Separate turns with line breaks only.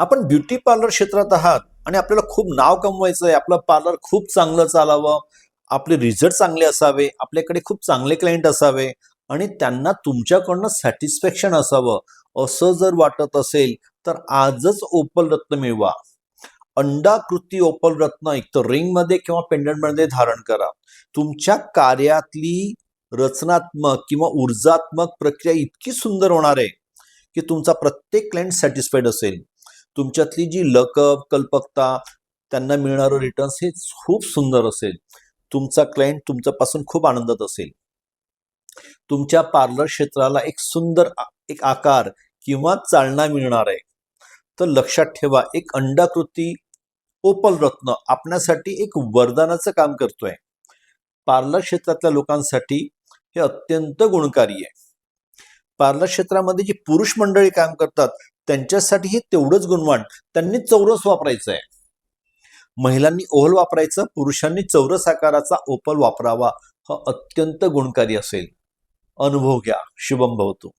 आपण beauty parlour क्षेत्रात आहात आणि आपल्याला खूप नाव कमवायचं आहे आपलं पार्लर खूप चांगलं चालावं आपले रिझल्ट चांगले असावे आपल्याकडे खूप चांगले क्लायंट असावे आणि त्यांना तुमच्याकडनं सॅटिस्फॅक्शन असावं. असं जर वाटत असेल तर आजच ओपल रत्न मिळवा. अंडाकृती ओपल रत्न एक तर रिंगमध्ये किंवा पेंडंटमध्ये धारण करा. तुमच्या कार्यातली रचनात्मक किंवा ऊर्जात्मक प्रक्रिया इतकी सुंदर होणार आहे की तुमचा प्रत्येक क्लायंट सॅटिस्फाईड असेल. तुमच्यातली जी लकब कल्पकता त्यांना मिळणारं रिटर्न्स हे खूप सुंदर असेल. तुमचा क्लायंट तुमच्यापासून खूप आनंदात असेल. तुमच्या पार्लर क्षेत्राला एक सुंदर एक आकार किंवा चालना मिळणार आहे. तर लक्षात ठेवा एक अंडाकृती ओपल रत्न आपण्यासाठी एक वरदानाचं काम करतोय. पार्लर क्षेत्रातल्या लोकांसाठी हे अत्यंत गुणकारी आहे. पार्लर क्षेत्रामध्ये जी पुरुष मंडळी काम करतात त्यांच्यासाठी हे तेवढंच गुणवान. त्यांनी चौरस वापरायचं आहे महिलांनी ओहल वापरायचं पुरुषांनी चौरस आकाराचा ओपल वापरावा. हा अत्यंत गुणकारी असेल. अनुभव घ्या. शुभम भवतो